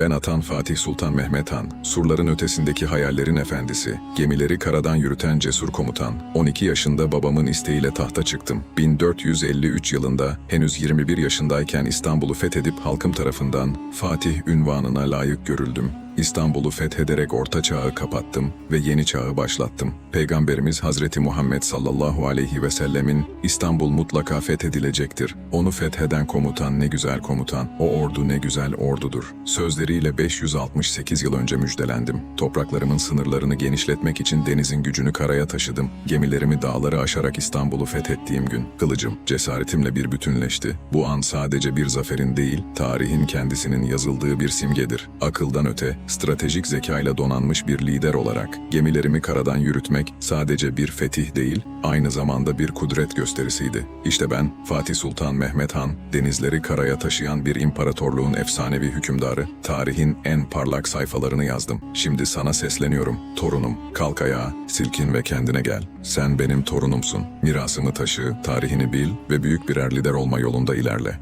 Ben Atan Fatih Sultan Mehmet Han, surların ötesindeki hayallerin efendisi, gemileri karadan yürüten cesur komutan. 12 yaşında babamın isteğiyle tahta çıktım. 1453 yılında henüz 21 yaşındayken İstanbul'u fethedip halkım tarafından Fatih ünvanına layık görüldüm. İstanbul'u fethederek orta çağı kapattım ve yeni çağı başlattım. Peygamberimiz Hazreti Muhammed sallallahu aleyhi ve sellemin İstanbul mutlaka fethedilecektir. Onu fetheden komutan ne güzel komutan, o ordu ne güzel ordudur. Sözleriyle 568 yıl önce müjdelendim. Topraklarımın sınırlarını genişletmek için denizin gücünü karaya taşıdım. Gemilerimi dağları aşarak İstanbul'u fethettiğim gün kılıcım cesaretimle bir bütünleşti. Bu an sadece bir zaferin değil, tarihin kendisinin yazıldığı bir simgedir. Akıldan öte, stratejik zekayla donanmış bir lider olarak gemilerimi karadan yürütmek sadece bir fetih değil, aynı zamanda bir kudret gösterisiydi. İşte ben Fatih Sultan Mehmet Han, denizleri karaya taşıyan bir imparatorluğun efsanevi hükümdarı, tarihin en parlak sayfalarını yazdım. Şimdi sana sesleniyorum. Torunum, kalk ayağa, silkin ve kendine gel. Sen benim torunumsun. Mirasımı taşı, tarihini bil ve büyük birer lider olma yolunda ilerle.